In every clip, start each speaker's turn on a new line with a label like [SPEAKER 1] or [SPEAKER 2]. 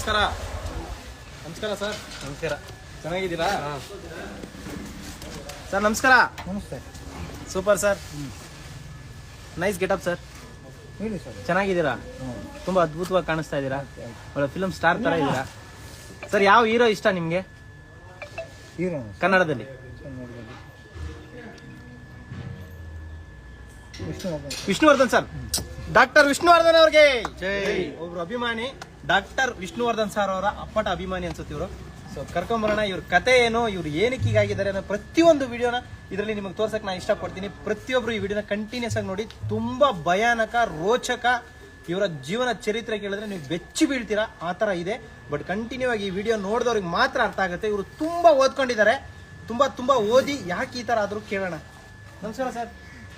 [SPEAKER 1] ನಮಸ್ಕಾರ. ನಮಸ್ಕಾರ ಸರ್. ನಮಸ್ಕಾರ. ಚೆನ್ನಾಗಿದ್ದೀರಾ? ಸರ್ ನಮಸ್ಕಾರ.
[SPEAKER 2] ನಮಸ್ತೆ.
[SPEAKER 1] Super sir. Nice getup sir.
[SPEAKER 2] ಹೇಳಿ ಸರ್.
[SPEAKER 1] ಚೆನ್ನಾಗಿದ್ದೀರಾ? ತುಂಬ ಅದ್ಭುತವಾಗಿ ಕಾಣಿಸ್ತಾ ಇದ್ದೀರಾ? ಒಳ್ಳೆ ಫಿಲ್ಮ್ ಸ್ಟಾರ್ ಥರ ಇದ್ದೀರಾ? ಸರ್ ಯಾವ ಹೀರೋ ಇಷ್ಟ ನಿಮಗೆ?
[SPEAKER 2] ಹೀರೋ.
[SPEAKER 1] ಕನ್ನಡದಲ್ಲಿ.
[SPEAKER 2] ವಿಷ್ಣುವರ್ಧನ್.
[SPEAKER 1] ಸರ್. ಡಾಕ್ಟರ್ ವಿಷ್ಣುವರ್ಧನ್ ಅವ್ರಿಗೆ. ಒಬ್ರು ಅಭಿಮಾನಿ. ಡಾಕ್ಟರ್ ವಿಷ್ಣುವರ್ಧನ್ ಸರ್ ಅವರ ಅಪ್ಪಟ ಅಭಿಮಾನಿ ಅನ್ಸುತ್ತೆ ಇವರು. ಸೊ ಕರ್ಕೊಂಬರೋಣ, ಇವ್ರ ಕತೆ ಏನು, ಇವ್ರು ಏನಕ್ಕೆ ಹೀಗಾಗಿದ್ದಾರೆ ಅನ್ನೋ ಪ್ರತಿಯೊಂದು ವಿಡಿಯೋನ ಇದರಲ್ಲಿ ನಿಮಗೆ ತೋರ್ಸಕ್ಕೆ ನಾನು ಇಷ್ಟಪಡ್ತೀನಿ. ಪ್ರತಿಯೊಬ್ರು ಈ ವಿಡಿಯೋನ ಕಂಟಿನ್ಯೂಸ್ ಆಗಿ ನೋಡಿ, ತುಂಬ ಭಯಾನಕ, ರೋಚಕ ಇವರ ಜೀವನ ಚರಿತ್ರೆ ಕೇಳಿದ್ರೆ ನೀವು ಬೆಚ್ಚಿ ಬೀಳ್ತೀರಾ, ಆ ಥರ ಇದೆ. ಬಟ್ ಕಂಟಿನ್ಯೂ ಆಗಿ ಈ ವಿಡಿಯೋ ನೋಡಿದವ್ರಿಗೆ ಮಾತ್ರ ಅರ್ಥ ಆಗುತ್ತೆ. ಇವರು ತುಂಬಾ ಓದ್ಕೊಂಡಿದ್ದಾರೆ. ತುಂಬಾ ತುಂಬಾ ಓದಿ ಯಾಕೆ ಈ ಥರ ಆದರೂ ಕೇಳೋಣ. ನಮಸ್ಕಾರ ಸರ್.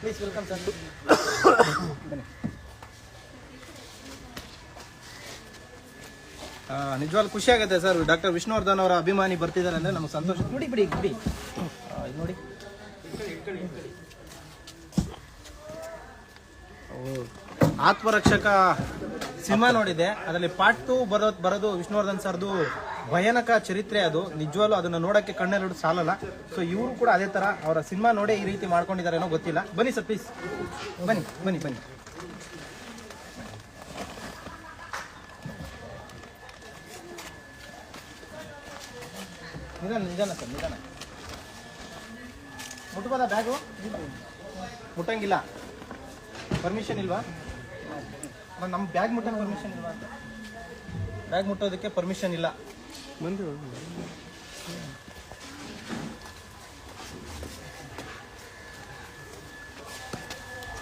[SPEAKER 1] Please welcome sir. ಬನ್ನಿ. ನಿಜವಾಗ್ಲೂ ಖುಷಿ ಆಗುತ್ತೆ ಸರ್. ಡಾಕ್ಟರ್ ವಿಷ್ಣುವರ್ಧನ್ ಅವರ ಅಭಿಮಾನಿ ಬರ್ತಿದ್ದಾರೆ ಅಂದ್ರೆ ನಮ್ಗೆ ಸಂತೋಷ. ನೋಡಿ ಬಿಡಿ ಬಿಡಿ. ನೋಡಿ. ಆತ್ಮರಕ್ಷಕ ಸಿನಿಮಾ ನೋಡಿದೆ ಅದರಲ್ಲಿ ಪಾರ್ಟ್ ಟು ಬರೋ ಬರೋದು ವಿಷ್ಣುವರ್ಧನ್ ಸರ್ದು ಭಯಾನಕ ಚರಿತ್ರೆ ಅದು. ನಿಜವಾಗ್ಲೂ ಅದನ್ನ ನೋಡಕ್ಕೆ ಕಣ್ಣೆರಡು ಸಾಲಲ್ಲ. ಸೊ ಇವರು ಕೂಡ ಅದೇ ತರ ಅವರ ಸಿನಿಮಾ ನೋಡೇ ಈ ರೀತಿ ಮಾಡ್ಕೊಂಡಿದ್ದಾರೆ ಏನೋ ಗೊತ್ತಿಲ್ಲ. ಬನ್ನಿ ಸರ್ ಪ್ಲೀಸ್ ಬನ್ನಿ ಬನ್ನಿ ಬನ್ನಿ. ನಿಧಾನ ನಿಧಾನ ಸರ್ ನಿಧಾನ. ಮುಟ್ಬೋದಾ ಬ್ಯಾಗು ಮುಟ್ಟಂಗಿಲ್ಲ. ಪರ್ಮಿಷನ್ ಇಲ್ವಾ? ನಮ್ಮ ಬ್ಯಾಗ್ ಮುಟ್ಟೋ ಪರ್ಮಿಷನ್ ಇಲ್ವಾ ಅಂತ. ಬ್ಯಾಗ್ ಮುಟ್ಟೋದಕ್ಕೆ ಪರ್ಮಿಷನ್ ಇಲ್ಲ.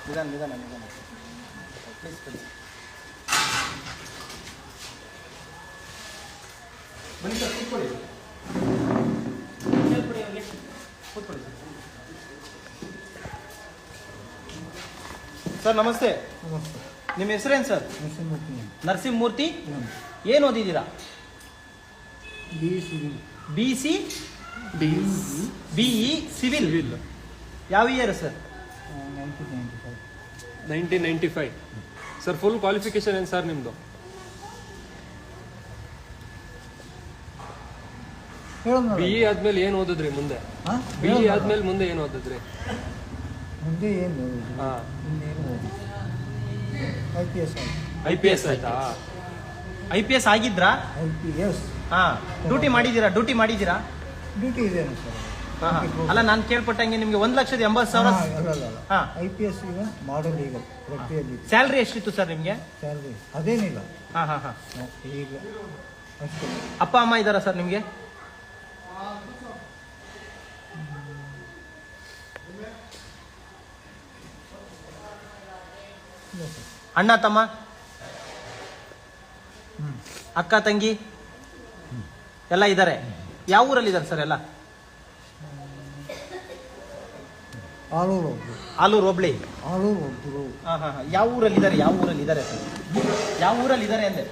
[SPEAKER 1] ನಿಧಾನ ನಿಧಾನ ನಿಧಾನ. ಪ್ಲೀಸ್ ಪ್ಲೀಸ್ ಬನ್ನಿ ಸರ್. ಕೂತ್ಕೊಳ್ಳಿ. ಸರ್. ನಮಸ್ತೆ.
[SPEAKER 2] ನಮಸ್ತೆ
[SPEAKER 1] ನಿಮ್ಮ ಹೆಸರೇನು ಸರ್?
[SPEAKER 2] ನರಸಿಂಹಮೂರ್ತಿ.
[SPEAKER 1] ನರಸಿಂಹಮೂರ್ತಿ? ಏನು ಓದಿದ್ದೀರಾ?
[SPEAKER 2] B civil
[SPEAKER 1] B C B E civil. ಯಾವ year sir?
[SPEAKER 2] Nineteen ninety five.
[SPEAKER 3] Nineteen ninety five. Sir full qualification ಏನು ಸರ್ ನಿಮ್ಮದು ಬಿ ಇ ಆದ್ಮೇಲೆ ಏನು ಓದಿದ್ರಿ ಮುಂದೆ? ಬಿ ಇ ಆದ್ಮೇಲೆ ಮುಂದೆ ಏನು ಓದಿದ್ರಿ?
[SPEAKER 2] ಮುಂದೆ ಏನು I P S
[SPEAKER 3] I P S ಆಯ್ತಾ.
[SPEAKER 1] ಐ ಪಿ ಎಸ್ ಆಗಿದ್ರಾ?
[SPEAKER 2] ಐ ಪಿ ಎಸ್
[SPEAKER 1] ಹಾ. ಡ್ಯೂಟಿ ಮಾಡಿದ್ದೀರಾ? ಡ್ಯೂಟಿ ಮಾಡಿದ್ದೀರಾ?
[SPEAKER 2] ಡ್ಯೂಟಿ ಇದೆ ಸರ್
[SPEAKER 1] ಹಾ. ಅಲ್ಲ ನಾನು ಕೇಳ್ಪಟ್ಟಂಗೆ ನಿಮಗೆ ಒಂದ್ ಲಕ್ಷದ ಎಂಬತ್ತು ಸಾವಿರ
[SPEAKER 2] ಹಾಂ. ಐ ಪಿ ಎಸ್ ಈಗ ಮಾಡಲ್ ಈಗ ಪ್ರತಿಯಲ್ಲಿ
[SPEAKER 1] ಸ್ಯಾಲ್ರಿ ಎಷ್ಟಿತ್ತು ಸರ್ ನಿಮಗೆ?
[SPEAKER 2] ಸ್ಯಾಲ್ರಿ ಅದೇನಿಲ್ಲ.
[SPEAKER 1] ಹಾ ಹಾ ಹಾ,
[SPEAKER 2] ಈಗ
[SPEAKER 1] ಅಪ್ಪ ಅಮ್ಮ ಇದ್ದಾರಾ ಸರ್ ನಿಮ್ಗೆ? ಅಣ್ಣ ತಮ್ಮ?
[SPEAKER 2] ಹ್ಞೂ
[SPEAKER 1] ಅಕ್ಕ ತಂಗಿ? ಎಲ್ಲ ಇದ್ದಾರೆ ಯಾವ ಊರಲ್ಲಿ ಇದ್ದಾರೆ ಸರ್ ಎಲ್ಲ?
[SPEAKER 2] ಒಬ್ಬರು
[SPEAKER 1] ಆಲೂರು ಹೋಬ್ಳಿ. ಹಾಂ ಹಾಂ ಹಾ. ಯಾವ ಊರಲ್ಲಿ ಇದ್ದಾರೆ ಯಾವ ಊರಲ್ಲಿ ಇದ್ದಾರೆ ಸರ್? ಯಾವ ಊರಲ್ಲಿ ಇದ್ದಾರೆ
[SPEAKER 2] ಅಂದ್ರೆ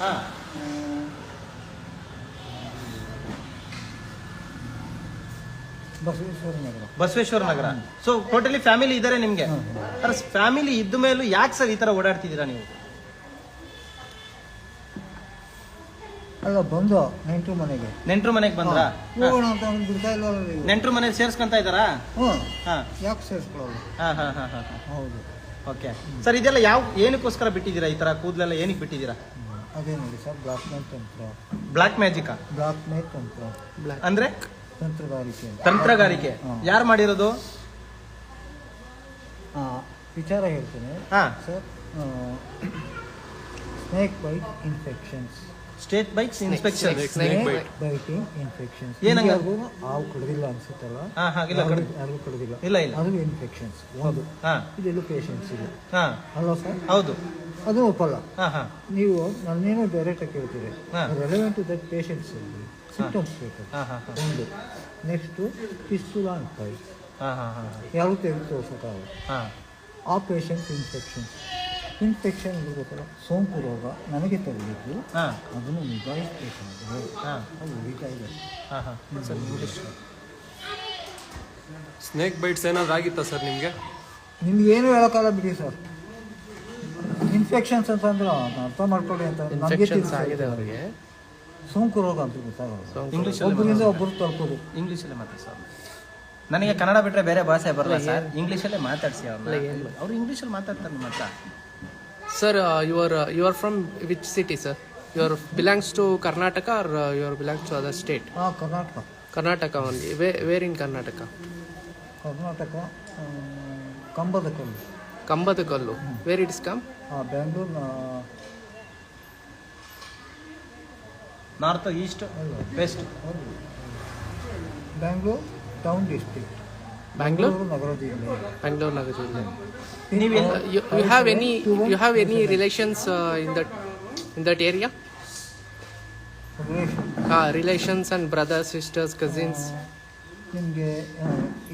[SPEAKER 1] ಹಾ.
[SPEAKER 2] Basaveshwara Nagar.
[SPEAKER 1] Basaveshwara Nagar so totally family ಇದ್ದಾರೆ ನಿಮ್ಗೆ. ಫ್ಯಾಮಿಲಿ ಇದ್ದ ಮೇಲೂ ಯಾಕೆ ಸರ್ ಈ ತರ ಓಡಾಡ್ತಿದ್ದೀರಾ ನೀವು?
[SPEAKER 2] ಅಲ್ಲ ಬಂದು ನೆಂಟರು ಮನೆಗೆ.
[SPEAKER 1] ನೆಂಟ್ರು ಮನೆಗೆ ಬಂದ್ರಾ?
[SPEAKER 2] ಹೋಗೋಣ ಅಂತ ಅವ್ನು ಬಿಡ್ತಾ ಇಲ್ಲ ನೀವು
[SPEAKER 1] ನೆಂಟ್ರು ಮನೆಗೆ ಸೇರ್ಸ್ಕೊಂತ ಇದ್ದಾರಾ?
[SPEAKER 2] ಹ್ಞೂ.
[SPEAKER 1] ಹಾ.
[SPEAKER 2] ಯಾಕೆ ಸೇರಿಸ್ಕೊಳ್ಳೋದು?
[SPEAKER 1] ಹಾ ಹಾ ಹಾ ಹಾ
[SPEAKER 2] ಹೌದು.
[SPEAKER 1] ಓಕೆ. ಸರ್ ಇದೆಲ್ಲ ಯಾವ ಏನಕ್ಕೋಸ್ಕರ ಬಿಟ್ಟಿದ್ದೀರಾ ಈ ತರ ಕೂದಲೆಲ್ಲ? ಏನಕ್ಕೆ ಬಿಟ್ಟಿದ್ದೀರಾ?
[SPEAKER 2] ಅದೇ ನೋಡಿ ಸರ್ ಬ್ಲಾಕ್ ಮ್ಯಾಜಿಕ್ ತಂತ್ರ
[SPEAKER 1] ಬ್ಲಾಕ್ ಮ್ಯಾಜಿಕಾ?
[SPEAKER 2] ಬ್ಲಾಕ್ ಮೇಲ್ ತಂತ್ರ
[SPEAKER 1] ಅಂದ್ರೆ?
[SPEAKER 2] ತಂತ್ರಗಾರಿಕೆ
[SPEAKER 1] ತಂತ್ರಗಾರಿಕೆ. ಯಾರು ಮಾಡಿರೋದು?
[SPEAKER 2] ಆ, ವಿಚಾರ ಹೇಳ್ತೇನೆ.
[SPEAKER 1] ಹಾ.
[SPEAKER 2] Sir snake bite infections
[SPEAKER 1] state bikes inspection
[SPEAKER 3] snake.
[SPEAKER 2] Biting infections
[SPEAKER 1] ಏನಂಗ?
[SPEAKER 2] ಹಾವು ಕಡ್ದಿಲ್ಲ ಅನ್ಸುತ್ತಲ್ಲ?
[SPEAKER 1] ಹಾ ಹಾ ಇಲ್ಲ ಕಡೆ
[SPEAKER 2] ಯಾರಿಗೂ ಕಡ್ದಿಲ್ಲ.
[SPEAKER 1] ಇಲ್ಲ ಇಲ್ಲ.
[SPEAKER 2] ಅದು ಇನ್ಫೆಕ್ಷನ್ಸ್ ಒಂದು.
[SPEAKER 1] ಹಾ.
[SPEAKER 2] ಇದೆಲ್ಲೂ ಪೇಷನ್ಸ್ ಇದೆ.
[SPEAKER 1] ಹಾ.
[SPEAKER 2] Hello sir?
[SPEAKER 1] ಹೌದು.
[SPEAKER 2] ಅದು ಒಪ್ಪಲ್ಲ.
[SPEAKER 1] ಹಾ ಹಾ.
[SPEAKER 2] ನೀವು ಆಗಿ ಡೈರೆಕ್ಟಾಗಿ ಕೇಳ್ತೀರಿ.
[SPEAKER 1] ಹಾ.
[SPEAKER 2] Relevant to that patients symptoms ಬೇಕು.
[SPEAKER 1] ಹಾ ಹಾ ಹಾ.
[SPEAKER 2] ಒಂದು. ನೆಕ್ಸ್ಟು ಪಿಸ್ತೂಲ ಅಂತ
[SPEAKER 1] ಹಾ ಹಾ ಹಾ
[SPEAKER 2] ಯಾರು ತೆಗೆದು ತೋರಿಸೋಕ್ಕಾಗಲ್ಲ
[SPEAKER 1] ಹಾ.
[SPEAKER 2] ಆ ಪೇಷಂಟ್ ಇನ್ಫೆಕ್ಷನ್ ಇನ್ಫೆಕ್ಷನ್ ಇರಬೇಕಲ್ಲ ಸೋಂಕು ರೋಗ ನನಗೆ
[SPEAKER 1] ಹಾ.
[SPEAKER 2] ಅದನ್ನು ನಿಭಾಯಿಸಬೇಕಾದ್ರೆ
[SPEAKER 1] ಹಾ.
[SPEAKER 2] ಅದು ಉಳಿತಾ ಇದೆ.
[SPEAKER 1] ಹಾ ಹಾ. ಸರ್
[SPEAKER 3] ಸ್ನೇಕ್ ಬೈಟ್ಸ್ ಏನಾದ್ರು ಆಗಿತ್ತಾ ಸರ್ ನಿಮಗೆ?
[SPEAKER 2] ನಿಮ್ಗೆ ಏನು ಹೇಳೋಕ್ಕಾಗಲ್ಲ ಬಿಡಿ ಸರ್. ಇನ್ಫೆಕ್ಷನ್ಸ್ ಅಂತಂದ್ರೆ ಅರ್ಥ ಮಾಡ್ಕೊಳ್ಳಿ ಅಂತ. ನಮಗೆ
[SPEAKER 4] ಇನ್ಫೆಕ್ಷನ್ಸ್ ಆಗಿದೆ ಅವರಿಗೆ.
[SPEAKER 2] ಸೋಂಕು ರೋಗ ಅಂತ ಗೊತ್ತಾಗೋದು
[SPEAKER 1] ಇಂಗ್ಲಿಷ್
[SPEAKER 2] ಒಬ್ಬರಿಂದ ಒಬ್ಬರು ತಲುಪೋದು.
[SPEAKER 1] ಇಂಗ್ಲೀಷಲ್ಲೇ ಮಾತಾಡಿ ಸರ್. ನನಗೆ ಕನ್ನಡ ಬಿಟ್ರೆ ಬೇರೆ ಭಾಷೆ ಬರಲ್ಲ ಸರ್. ಇಂಗ್ಲೀಷಲ್ಲೇ ಮಾತಾಡ್ಸಿ ಅವ್ರನ್ನ. ಅವ್ರು ಇಂಗ್ಲೀಷಲ್ಲಿ ಮಾತಾಡ್ತಾರೆ ನಿಮ್ಮ ಹತ್ರ.
[SPEAKER 4] Sir you are you are from which city sir you are belongs to Karnataka are you are belongs to other state
[SPEAKER 2] ಹಾಂ
[SPEAKER 4] Karnataka Karnataka only where in
[SPEAKER 2] Karnataka Karnataka ಕಂಬದ ಕಲ್ಲು
[SPEAKER 4] ಕಂಬದ ಕಲ್ಲು ವೇರ್ ಇಟ್ಸ್ ಕಮ್
[SPEAKER 2] ಹಾಂ Bangalore
[SPEAKER 1] north east west
[SPEAKER 2] Bangalore town district
[SPEAKER 4] Bangalore
[SPEAKER 2] ನಗರ ಜಿಲ್ಲೆ
[SPEAKER 4] ಬ್ಯಾಂಗ್ಳೂರ್ ನಗರ ಜಿಲ್ಲೆ
[SPEAKER 1] ನೀವು
[SPEAKER 4] you, you have any you have any relations uh, in that in that area
[SPEAKER 2] relation
[SPEAKER 4] uh, relations and brothers sisters cousins
[SPEAKER 2] ನಿಮಗೆ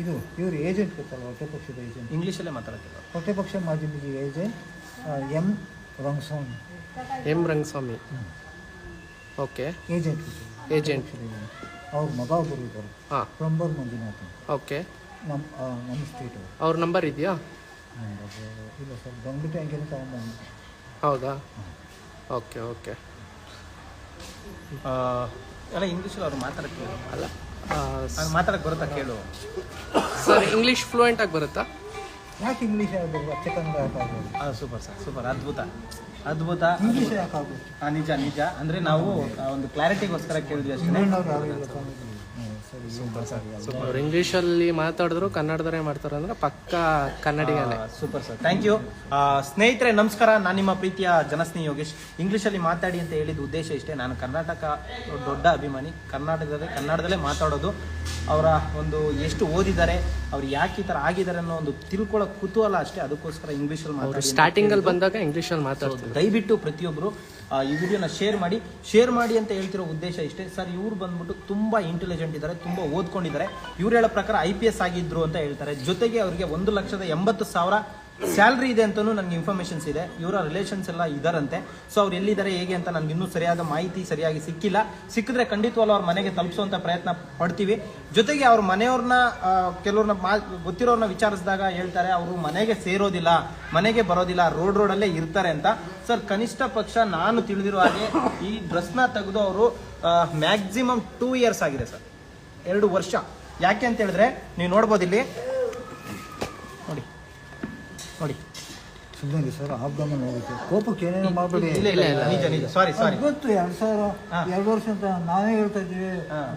[SPEAKER 2] ಇದು ಇವರು agent ಗೊತ್ತಲ್ಲ ಹೊಟ್ಟೆ ಪಕ್ಷದ ಏಜೆಂಟ್
[SPEAKER 1] ಇಂಗ್ಲೀಷಲ್ಲೇ ಮಾತಾಡ್ತೀವಿ
[SPEAKER 2] ಹೊಟ್ಟೆ ಪಕ್ಷ ಮಾಜಿ agent M Rangaswamy.
[SPEAKER 4] M Rangaswamy. Okay.
[SPEAKER 2] Agent
[SPEAKER 4] agent
[SPEAKER 2] ಅವ್ರ ಮಗ ಒಬ್ಬರು ಇದ್ದಾರೆ.
[SPEAKER 4] ಹಾಂ.
[SPEAKER 2] ಪ್ರಂಬರ್ ಮಂಜುನಾಥ್.
[SPEAKER 4] ಓಕೆ.
[SPEAKER 2] ನಮ್ಮ ನಮ್ಮ ಸ್ಟೇಟ್ ಅವರು.
[SPEAKER 4] ಅವ್ರ ನಂಬರ್ ಇದೆಯಾ?
[SPEAKER 2] ಇಲ್ಲ ಸರ್ ಬಂದ್ಬಿಟ್ಟು ಹೆಂಗೆ ತಗೊಂಡ್ಬಂದು
[SPEAKER 4] ಹೌದಾ? Okay okay.
[SPEAKER 1] ಎಲ್ಲ ಇಂಗ್ಲೀಷಲ್ಲಿ ಅವ್ರು ಮಾತಾಡ್ತೀವಿ ಕೇಳು
[SPEAKER 4] ಅಲ್ಲ
[SPEAKER 1] ಬರುತ್ತಾ ಕೇಳು.
[SPEAKER 4] ಸರ್ ಇಂಗ್ಲಿಷ್ ಫ್ಲೂಯೆಂಟ್ ಆಗಿ ಬರುತ್ತಾ?
[SPEAKER 2] ಯಾಕೆ English Kannada
[SPEAKER 1] super sir super ಅದ್ಭುತ. ಅದ್ಭುತ
[SPEAKER 2] ಇಂಗ್ಲೀಷ್ ಯಾಕೆ
[SPEAKER 1] ನಿಜ ನಿಜ. ಅಂದ್ರೆ ನಾವು ಆ, ಒಂದು ಕ್ಲಾರಿಟಿಗೋಸ್ಕರ ಕೇಳಿದ್ವಿ ಅಷ್ಟೇ.
[SPEAKER 2] Super sir.
[SPEAKER 4] ಅವ್ರು ಇಂಗ್ಲೀಷಲ್ಲಿ ಮಾತಾಡಿದ್ರು ಕನ್ನಡದವರೇ ಮಾಡ್ತಾರೆ ಅಂದ್ರೆ ಪಕ್ಕ ಕನ್ನಡಿಗನೇ.
[SPEAKER 1] ಸೂಪರ್ ಸರ್ ಥ್ಯಾಂಕ್ ಯು ಸ್ನೇಹಿತರೆ ನಮಸ್ಕಾರ. ನಾನು ನಿಮ್ಮ ಪ್ರೀತಿಯ ಜನಸ್ನೇಹಿ ಯೋಗೇಶ್. ಇಂಗ್ಲೀಷಲ್ಲಿ ಮಾತಾಡಿ ಅಂತ ಹೇಳಿದ ಉದ್ದೇಶ ಇಷ್ಟೇ. ನಾನು ಕರ್ನಾಟಕ ದೊಡ್ಡ ಅಭಿಮಾನಿ. ಕರ್ನಾಟಕದಲ್ಲೇ ಕನ್ನಡದಲ್ಲೇ ಮಾತಾಡೋದು. ಅವರ ಒಂದು ಎಷ್ಟು ಓದಿದ್ದಾರೆ ಅವ್ರು ಯಾಕೆ ಈ ಥರ ಆಗಿದ್ದಾರೆ ಅನ್ನೋ ಒಂದು ತಿಳ್ಕೊಳ್ಳೋ ಕುತೂಹಲ ಅಷ್ಟೇ. ಅದಕ್ಕೋಸ್ಕರ ಇಂಗ್ಲೀಷಲ್ಲಿ
[SPEAKER 4] ಅಲ್ಲಿ
[SPEAKER 1] ಮಾತಾಡಿ
[SPEAKER 4] ಸ್ಟಾರ್ಟಿಂಗ್ ಅಲ್ಲಿ ಬಂದಾಗ ಇಂಗ್ಲೀಷಲ್ಲಿ ಮಾತಾಡ್ತಾರೆ
[SPEAKER 1] ದಯವಿಟ್ಟು ಪ್ರತಿಯೊಬ್ಬರು ಈ ವಿಡಿಯೋನ ಶೇರ್ ಮಾಡಿ. ಶೇರ್ ಮಾಡಿ ಅಂತ ಹೇಳ್ತಿರೋ ಉದ್ದೇಶ ಇಷ್ಟೇ. ಸರ್ ಇವ್ರು ಬಂದ್ಬಿಟ್ಟು ತುಂಬಾ ಇಂಟೆಲಿಜೆಂಟ್ ಇದ್ದಾರೆ. ತುಂಬಾ ಓದ್ಕೊಂಡಿದ್ದಾರೆ. ಇವ್ರು ಹೇಳೋ ಪ್ರಕಾರ ಐ ಪಿ ಎಸ್ ಆಗಿದ್ರು ಅಂತ ಹೇಳ್ತಾರೆ. ಜೊತೆಗೆ ಅವರಿಗೆ ಒಂದು ಲಕ್ಷದ ಎಂಬತ್ತು ಸಾವಿರ ಸ್ಯಾಲ್ರಿ ಇದೆ ಅಂತಲೂ ನನಗೆ ಇನ್ಫಾರ್ಮೇಷನ್ಸ್ ಇದೆ. ಇವರ ರಿಲೇಷನ್ಸ್ ಎಲ್ಲ ಇದಾರಂತೆ. ಸೊ ಅವ್ರು ಎಲ್ಲಿದ್ದಾರೆ, ಹೇಗೆ ಅಂತ ನನಗೆ ಇನ್ನೂ ಸರಿಯಾದ ಮಾಹಿತಿ ಸರಿಯಾಗಿ ಸಿಕ್ಕಿಲ್ಲ. ಸಿಕ್ಕಿದ್ರೆ ಖಂಡಿತವಲ್ಲ ಅವ್ರ ಮನೆಗೆ ತಲುಪಿಸುವಂತ ಪ್ರಯತ್ನ ಪಡ್ತೀವಿ. ಜೊತೆಗೆ ಅವ್ರ ಮನೆಯವ್ರನ್ನ ಕೆಲವ್ರನ್ನ ಮಾ, ಗೊತ್ತಿರೋರ್ನ ವಿಚಾರಿಸಿದಾಗ ಹೇಳ್ತಾರೆ, ಅವರು ಮನೆಗೆ ಸೇರೋದಿಲ್ಲ, ಮನೆಗೆ ಬರೋದಿಲ್ಲ, ರೋಡ್ ರೋಡಲ್ಲೇ ಇರ್ತಾರೆ ಅಂತ. ಸರ್, ಕನಿಷ್ಠ ಪಕ್ಷ ನಾನು ತಿಳಿದಿರೋ ಹಾಗೆ ಈ ಡ್ರೆಸ್ನ ತೆಗೆದು ಅವರು ಮ್ಯಾಕ್ಸಿಮಮ್ ಟೂ ಇಯರ್ಸ್ ಆಗಿದೆ ಸರ್. ಎರಡು ವರ್ಷ. ಯಾಕೆ ಅಂತ ಹೇಳಿದ್ರೆ ನೀವು ನೋಡ್ಬೋದು ಇಲ್ಲಿ. ನೋಡಿ. ನೋಡಿ.
[SPEAKER 2] ಸುಮ್ಮನೆ ಸರ್ ಆಬ್ದಮನ್ ಹೋಗುತ್ತೆ ಕೋಪಕ್ಕೆ ಏನೇನು ಮಾಡಬೇಡಿ.
[SPEAKER 1] ಇಲ್ಲ ಇಲ್ಲ ಇಲ್ಲ. ನಿಜ ನಿಜ. ಸಾರಿ ಸಾರಿ
[SPEAKER 2] ಗೊತ್ತು ಎರಡು ಸಾವಿರ ಎರಡು ವರ್ಷ ಅಂತ ನಾವೇ ಹೇಳ್ತಾ ಇದ್ದೀವಿ.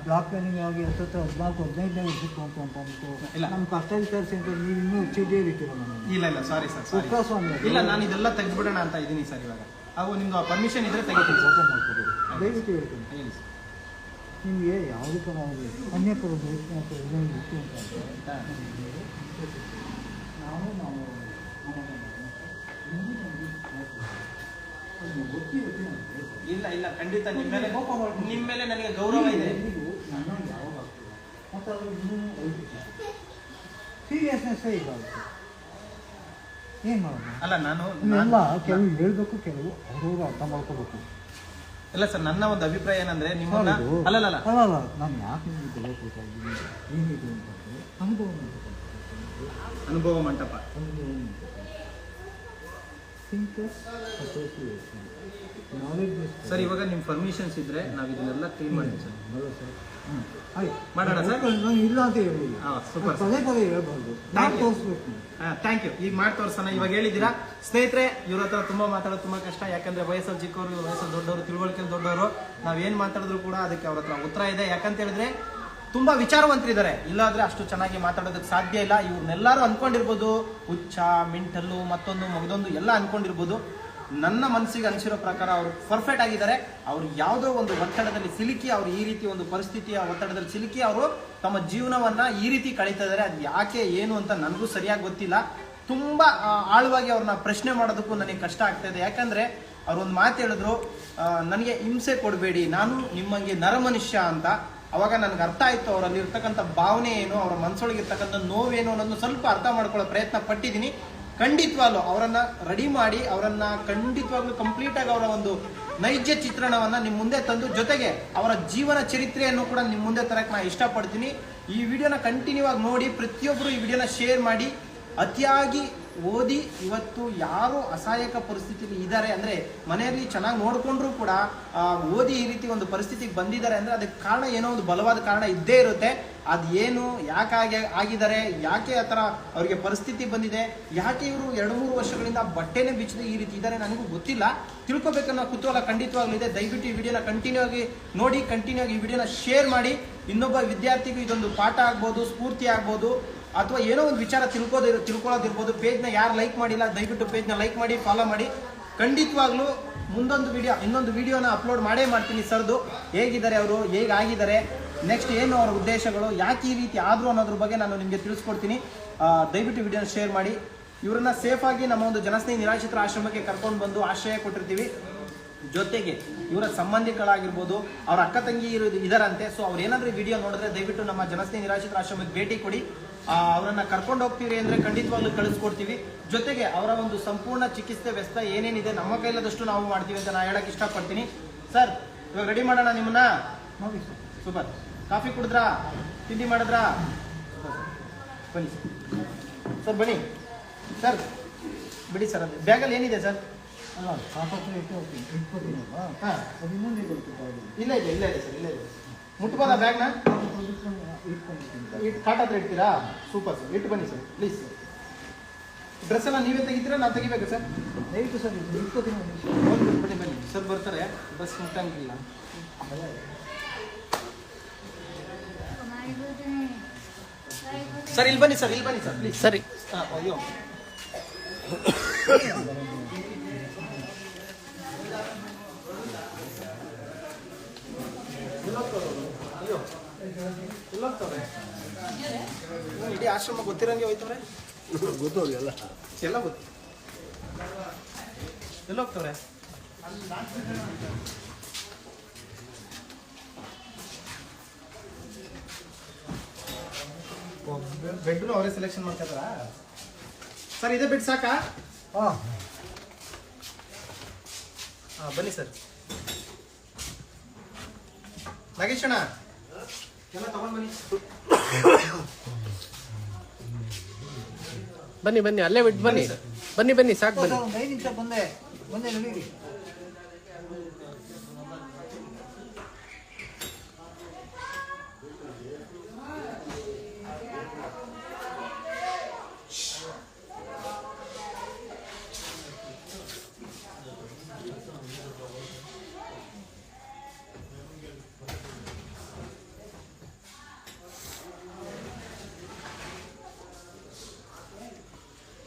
[SPEAKER 2] ಬ್ಲಾಕ್ ಪೇನಿಂಗ್ ಆಗಿ ಹತ್ತತ್ರ ಹದಿನಾಲ್ಕು ಹದಿನೈದನೇ ವರ್ಷಕ್ಕೆ ಅಂತ ಅಂತ ಅಂದ್ಬಿಟ್ಟು.
[SPEAKER 1] ಇಲ್ಲ.
[SPEAKER 2] ನಮ್ಮ ಕಷ್ಟ ವಿಚಾರಿಸಿ ಅಂತ ನೀವು ಇನ್ನೂ ಚೀಟಿ ನನಗೆ
[SPEAKER 1] ಇಲ್ಲ ಇಲ್ಲ. ಸಾರಿ ಸರ್
[SPEAKER 2] ಉಪವಾಸ
[SPEAKER 1] ಇಲ್ಲ ನಾನು ಇದೆಲ್ಲ ತೆಗೆದ್ಬಿಡೋಣ ಅಂತ ಇದ್ದೀನಿ ಸರ್ ಇವಾಗ. ಹಾಗೂ ನಿಮ್ದು ಪರ್ಮಿಷನ್ ಇದ್ರೆ ತೆಗಿತೀನಿ.
[SPEAKER 2] ದಯವಿಟ್ಟು ಹೇಳ್ತೀನಿ
[SPEAKER 1] ಹೇಳಿ ಸರ್
[SPEAKER 2] ನಿಮಗೆ ಯಾವುದೇ ನಾವು
[SPEAKER 1] ಅನೇಕ.
[SPEAKER 2] ನಾವು ನಾವು
[SPEAKER 1] ಇಲ್ಲ ಇಲ್ಲ ಖಂಡಿತ ನಿಮ್ಮ ಮೇಲೆ ನಿಮ್ಮ ಮೇಲೆ ನನಗೆ ಗೌರವ ಇದೆ.
[SPEAKER 2] ಸೀರಿಯಸ್ನೆಸ್ ಇಲ್ಲ ಏನು ಮಾಡೋದು?
[SPEAKER 1] ಅಲ್ಲ ನಾನು
[SPEAKER 2] ಕೆಲವು ಹೇಳ್ಬೇಕು ಕೆಲವು ಅವ್ರವ್ರು ಅರ್ಥ ಮಾಡ್ಕೋಬೇಕು.
[SPEAKER 1] ಇಲ್ಲ ಸರ್ ನನ್ನ ಒಂದು ಅಭಿಪ್ರಾಯ ಏನಂದ್ರೆ ನಿಮ್ಮನ್ನ
[SPEAKER 2] ಅಲ್ಲಲ್ಲ
[SPEAKER 1] ಅಲ್ಲಲ್ಲ
[SPEAKER 2] ಅಲ್ಲ ನಾನು ಯಾಕೆ ನಿಮಗೆ ಬೆಲೆ ಏನಿದೆ ಅಂತಂದರೆ ಅನುಭವ
[SPEAKER 1] ಅನುಭವ ಮಂಟಪ.
[SPEAKER 2] ಅಸೋಸಿಯೇಷನ್
[SPEAKER 1] ಸರ್ ಇವಾಗ ನಿಮ್ಮ ಪರ್ಮಿಷನ್ಸ್ ಇದ್ರೆ ನಾವು ಇದನ್ನೆಲ್ಲ ಕ್ಲೀನ್ ಮಾಡ್ತೀವಿ ಸರ್ ಮಾಡೋಣ ಸರ್?
[SPEAKER 2] ನಾನು ಇಲ್ಲ ಅಂತ ಹೇಳಿಲ್ಲ
[SPEAKER 1] ಹಾ, super,
[SPEAKER 2] ಪದೇ ಪದೇ ಹೇಳ್ಬಾರ್ದು
[SPEAKER 1] Thank
[SPEAKER 2] ನಾನು
[SPEAKER 1] you.
[SPEAKER 2] ತೋರಿಸ್ಬೇಕು.
[SPEAKER 1] ಥ್ಯಾಂಕ್ ಯು ಈಗ ಮಾಡಿ ತೋರ್ಸೋಣ. ಇವಾಗ ಹೇಳಿದ್ದೀರಾ? ಸ್ನೇಹಿತರೆ ಇವ್ರ ಹತ್ರ ತುಂಬಾ ಮಾತಾಡೋದು ತುಂಬಾ ಕಷ್ಟ. ಯಾಕಂದ್ರೆ ವಯಸ್ಸಲ್ಲಿ ಚಿಕ್ಕವರು ಇವ್ರ ವಯಸ್ಸಲ್ಲಿ ದೊಡ್ಡವರು ತಿಳುವಳಿಕೆ ದೊಡ್ಡವರು ನಾವ್ ಏನ್ ಮಾತಾಡಿದ್ರು ಕೂಡ ಅದಕ್ಕೆ ಅವ್ರ ಹತ್ರ ಉತ್ತರ ಇದೆ. ಯಾಕಂತ ಹೇಳಿದ್ರೆ ತುಂಬಾ ವಿಚಾರವಂತರಿದ್ದಾರೆ. ಇಲ್ಲಾದ್ರೆ ಅಷ್ಟು ಚೆನ್ನಾಗಿ ಮಾತಾಡೋದಕ್ಕೆ ಸಾಧ್ಯ ಇಲ್ಲ. ಇವ್ರನ್ನೆಲ್ಲರೂ ಅನ್ಕೊಂಡಿರ್ಬೋದು. ಹುಚ್ಚ, ಮಿಂಟಲ್ಲು, ಮತ್ತೊಂದು, ಮಗದೊಂದು ಎಲ್ಲ ಅನ್ಕೊಂಡಿರ್ಬೋದು. ನನ್ನ ಮನಸ್ಸಿಗೆ ಅನಿಸಿರೋ ಪ್ರಕಾರ ಅವರು ಪರ್ಫೆಕ್ಟ್ ಆಗಿದ್ದಾರೆ. ಅವ್ರು ಯಾವುದೋ ಒಂದು ಒತ್ತಡದಲ್ಲಿ ಸಿಲುಕಿ ಅವ್ರು ಈ ರೀತಿ ಒಂದು ಪರಿಸ್ಥಿತಿಯ ಒತ್ತಡದಲ್ಲಿ ಸಿಲುಕಿ ಅವರು ತಮ್ಮ ಜೀವನವನ್ನ ಈ ರೀತಿ ಕಳೀತಾ ಇದ್ದಾರೆ. ಅದು ಯಾಕೆ ಏನು ಅಂತ ನನಗೂ ಸರಿಯಾಗಿ ಗೊತ್ತಿಲ್ಲ. ತುಂಬಾ ಆಳವಾಗಿ ಅವ್ರನ್ನ ಪ್ರಶ್ನೆ ಮಾಡೋದಕ್ಕೂ ನನಗೆ ಕಷ್ಟ ಆಗ್ತಾ ಇದೆ. ಯಾಕಂದ್ರೆ ಒಂದು ಮಾತು ಹೇಳಿದ್ರು ನನಗೆ ಹಿಂಸೆ ಕೊಡಬೇಡಿ. ನಾನು ನಿಮ್ಮಂಗೆ ನರಮನುಷ್ಯ ಅಂತ. ಅವಾಗ ನನಗೆ ಅರ್ಥ ಆಯ್ತು ಅವರಲ್ಲಿ ಇರ್ತಕ್ಕಂಥ ಭಾವನೆ ಏನು, ಅವರ ಮನಸ್ಸೊಳಗೆ ಇರ್ತಕ್ಕಂಥ ನೋವೇನು ಅನ್ನೋದನ್ನು ಸ್ವಲ್ಪ ಅರ್ಥ ಮಾಡ್ಕೊಳ್ಳೋ ಪ್ರಯತ್ನ ಪಟ್ಟಿದ್ದೀನಿ. ಖಂಡಿತವಾಗ್ಲೂ ಅವರನ್ನ ರೆಡಿ ಮಾಡಿ, ಅವರನ್ನ ಖಂಡಿತವಾಗ್ಲೂ ಕಂಪ್ಲೀಟ್ ಆಗಿ ಅವರ ಒಂದು ನೈಜ ಚಿತ್ರಣವನ್ನ ನಿಮ್ಮ ಮುಂದೆ ತಂದು, ಜೊತೆಗೆ ಅವರ ಜೀವನ ಚರಿತ್ರೆಯನ್ನು ಕೂಡ ನಿಮ್ಮ ಮುಂದೆ ತರಕ್ಕೆ ನಾನು ಇಷ್ಟಪಡ್ತೀನಿ. ಈ ವಿಡಿಯೋನ ಕಂಟಿನ್ಯೂ ಆಗಿ ನೋಡಿ ಪ್ರತಿಯೊಬ್ಬರು ಈ ವಿಡಿಯೋನ ಶೇರ್ ಮಾಡಿ, ಅತಿಯಾಗಿ ಓದಿ ಇವತ್ತು ಯಾರು ಅಸಹಾಯಕ ಪರಿಸ್ಥಿತಿಲಿ ಇದ್ದಾರೆ ಅಂದ್ರೆ ಮನೆಯಲ್ಲಿ ಚೆನ್ನಾಗಿ ನೋಡ್ಕೊಂಡ್ರು ಕೂಡ ಓದಿ ಈ ರೀತಿ ಒಂದು ಪರಿಸ್ಥಿತಿಗೆ ಬಂದಿದ್ದಾರೆ ಅಂದ್ರೆ ಅದಕ್ಕೆ ಕಾರಣ ಏನೋ ಒಂದು ಬಲವಾದ ಕಾರಣ ಇದ್ದೇ ಇರುತ್ತೆ. ಅದೇನು ಯಾಕೆ ಆಗಿ ಆಗಿದ್ದಾರೆ, ಯಾಕೆ ಆ ಥರ ಅವರಿಗೆ ಪರಿಸ್ಥಿತಿ ಬಂದಿದೆ, ಯಾಕೆ ಇವರು ಎರಡು ಮೂರು ವರ್ಷಗಳಿಂದ ಬಟ್ಟೆನೇ ಬಿಚ್ಚದೆ ಈ ರೀತಿ ಇದ್ದಾರೆ ನನಗೂ ಗೊತ್ತಿಲ್ಲ. ತಿಳ್ಕೊಬೇಕನ್ನೋ ಕುತೂಹಲ ಖಂಡಿತವಾಗ್ಲೂ ಇದೆ. ದಯವಿಟ್ಟು ಈ ವಿಡಿಯೋನ ಕಂಟಿನ್ಯೂ ಆಗಿ ನೋಡಿ ಕಂಟಿನ್ಯೂ ಆಗಿ ಈ ವಿಡಿಯೋನ ಶೇರ್ ಮಾಡಿ. ಇನ್ನೊಬ್ಬ ವಿದ್ಯಾರ್ಥಿಗೂ ಇದೊಂದು ಪಾಠ ಆಗ್ಬೋದು, ಸ್ಫೂರ್ತಿ ಆಗ್ಬೋದು. ಅಥವಾ ಏನೋ ಒಂದು ವಿಚಾರ ತಿಳ್ಕೋದಿರೋ ತಿಳ್ಕೊಳ್ಳೋದಿರ್ಬೋದು ಪೇಜ್ನ ಯಾರು ಲೈಕ್ ಮಾಡಿಲ್ಲ, ದಯವಿಟ್ಟು ಪೇಜ್ನ ಲೈಕ್ ಮಾಡಿ ಫಾಲೋ ಮಾಡಿ. ಖಂಡಿತವಾಗ್ಲೂ ಮುಂದೊಂದು ವಿಡಿಯೋ ಇನ್ನೊಂದು ವಿಡಿಯೋನ ಅಪ್ಲೋಡ್ ಮಾಡೇ ಮಾಡ್ತೀನಿ ಸರ್ದು. ಹೇಗಿದ್ದಾರೆ ಅವರು, ಹೇಗಾಗಿದ್ದಾರೆ ನೆಕ್ಸ್ಟ್ ಏನು ಅವರ ಉದ್ದೇಶಗಳು, ಯಾಕೆ ಈ ರೀತಿ ಆದರು ಅನ್ನೋದ್ರ ಬಗ್ಗೆ ನಾನು ನಿಮಗೆ ತಿಳಿಸ್ಕೊಡ್ತೀನಿ. ದಯವಿಟ್ಟು ವಿಡಿಯೋನ ಶೇರ್ ಮಾಡಿ. ಇವರನ್ನ ಸೇಫಾಗಿ ನಮ್ಮ ಒಂದು ಜನಸ್ನೇಹಿ ನಿರಾಶ್ರಿತರ ಆಶ್ರಮಕ್ಕೆ ಕರ್ಕೊಂಡು ಬಂದು ಆಶ್ರಯ ಕೊಟ್ಟಿರ್ತೀವಿ. ಜೊತೆಗೆ ಇವರ ಸಂಬಂಧಿಕರಾಗಿರ್ಬೋದು ಅವ್ರ ಅಕ್ಕ ತಂಗಿ ಇರೋದು ಇದರಂತೆ. ಸೊ ಅವ್ರು ಏನಾದ್ರೂ ವಿಡಿಯೋ ನೋಡಿದ್ರೆ ದಯವಿಟ್ಟು ನಮ್ಮ ಜನಸ್ನೇಹಿ ನಿರಾಶ್ರಿತ ಆಶ್ರಮಕ್ಕೆ ಭೇಟಿ ಕೊಡಿ. ಅವರನ್ನ ಕರ್ಕೊಂಡು ಹೋಗ್ತೀವಿ ಅಂದ್ರೆ ಖಂಡಿತವಾಗ್ಲೂ ಕಳಿಸ್ಕೊಡ್ತೀವಿ. ಜೊತೆಗೆ ಅವರ ಒಂದು ಸಂಪೂರ್ಣ ಚಿಕಿತ್ಸೆ ವ್ಯಸ್ತ ಏನೇನಿದೆ ನಮ್ಮ ಕೈಲಾದಷ್ಟು ನಾವು ಮಾಡ್ತೀವಿ ಅಂತ ನಾನು ಹೇಳಕ್ ಇಷ್ಟಪಡ್ತೀನಿ. ಸರ್ ಇವಾಗ ರೆಡಿ ಮಾಡೋಣ ನಿಮ್ಮನ್ನ? ಸೂಪರ್ ಕಾಫಿ ಕುಡಿದ್ರಾ? ತಿಂಡಿ ಮಾಡಿದ್ರಾ? ಬನ್ನಿ ಸರ್ ಬನ್ನಿ. ಸರ್ ಬಿಡಿ ಸರ್ ಅದು. ಬ್ಯಾಗಲ್ಲಿ ಏನಿದೆ ಸರ್ ಇಲ್ಲ ಇದೆ ಇಲ್ಲ ಇದೆ ಸರ್ ಇಲ್ಲ ಇದೆ ಮುಟ್ಬೋದಾ ಬ್ಯಾಗ್ನ ಕಾಟ ಹತ್ರ ಇಡ್ತೀರಾ? Super sir. ಇಟ್ಟು ಬನ್ನಿ ಸರ್. Please sir. ಡ್ರೆಸ್ ಎಲ್ಲ ನೀವೇ ತೆಗಿತೀರಾ? ನಾನು ತೆಗಿಬೇಕು ಸರ್?
[SPEAKER 2] ದಯವಿಟ್ಟು ಸರ್ ಇಟ್ಕೋತೀನಿ
[SPEAKER 1] ಬನ್ನಿ ಬನ್ನಿ. ಸರ್ ಬರ್ತಾರೆ. ಬಸ್ ಮುಟ್ಟಂಗಿಲ್ಲ. ಸರ್ ಇಲ್ಲಿ ಬನ್ನಿ ಸರ್. ಇಲ್ಲಿ ಬನ್ನಿ ಸರ್. ಪ್ಲೀಸ್
[SPEAKER 4] ಸರಿ.
[SPEAKER 1] ಅಯ್ಯೋ. ಇಡೀ ಆಶ್ರಮ ಗೊತ್ತಿರಂಗೆ ಹೋಯ್ತವ್ರೆ?
[SPEAKER 5] ಗೊತ್ತವ್ರಿ ಎಲ್ಲ.
[SPEAKER 1] ಎಲ್ಲ ಗೊತ್ತು ಎಲ್ಲೋಗ್ತವ್ರೆ? ಬೆಡ್ರೂಮ್ ಅವರೇ ಸೆಲೆಕ್ಷನ್ ಮಾಡ್ತಾರ ಸರ್ ಇದೇ ಬೆಡ್ ಸಾಕಾ?
[SPEAKER 2] ಹಾಂ.
[SPEAKER 1] ಹಾಂ ಬನ್ನಿ ಸರ್. ನಾಗೇಶ್ ಅಣ್ಣ. ಎಲ್ಲ ತಗೊಂಡ್ ಬನ್ನಿ.
[SPEAKER 4] ಬನ್ನಿ ಬನ್ನಿ ಅಲ್ಲೇ ಬಿಟ್ಟು ಬನ್ನಿ. ಬನ್ನಿ ಬನ್ನಿ ಸಾಕು ಬನ್ನಿ.
[SPEAKER 2] ಒಂದು ಐದು ನಿಮಿಷ ಬಂದೆ ಬಂದೆ ನಡೀರಿ.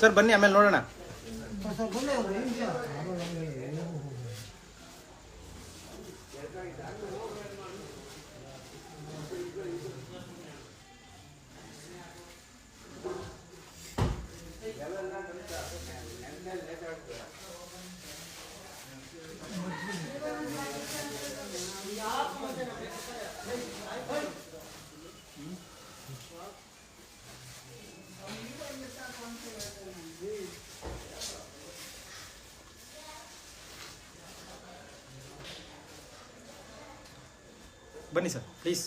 [SPEAKER 1] ಸರ್ ಬನ್ನಿ ಆಮೇಲೆ ನೋಡೋಣ. ಬನ್ನಿ ಸರ್ ಪ್ಲೀಸ್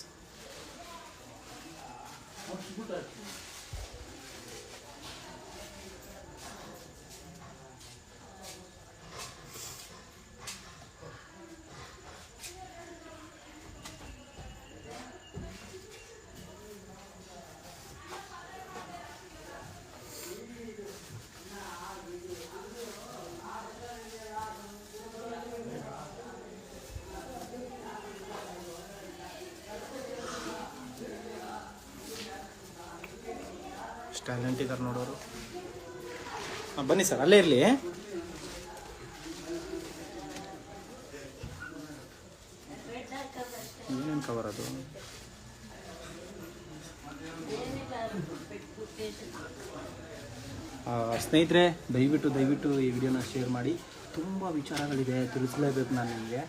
[SPEAKER 1] ಎಷ್ಟು ಟ್ಯಾಲೆಂಟ್ ಇದ್ದಾರೆ ನೋಡೋರು. ಬನ್ನಿ ಸರ್, ಅಲ್ಲೇ ಇರಲಿ. ಏನೇನು ಕವರ್ ಅದು? ಸ್ನೇಹಿತರೆ, ದಯವಿಟ್ಟು ದಯವಿಟ್ಟು ಈ ವಿಡಿಯೋನ ಶೇರ್ ಮಾಡಿ. ತುಂಬ ವಿಚಾರಗಳಿದೆ, ತಿಳಿಸಲೇಬೇಕು ನಾನು ನಿಮಗೆ.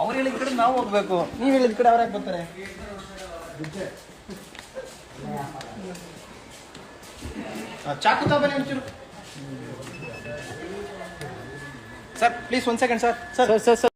[SPEAKER 1] ಅವ್ರು ಹೇಳಿದ ಕಡೆ ನಾವು ಹೋಗ್ಬೇಕು. ನೀವು ಹೇಳಿದ ಕಡೆ ಅವ್ರು ಬರ್ತಾರೆ? ಚಾಕು ತಗೊಬನ್ನಿ ಒಂಚೂರು. Sir please one second
[SPEAKER 4] sir sir sir.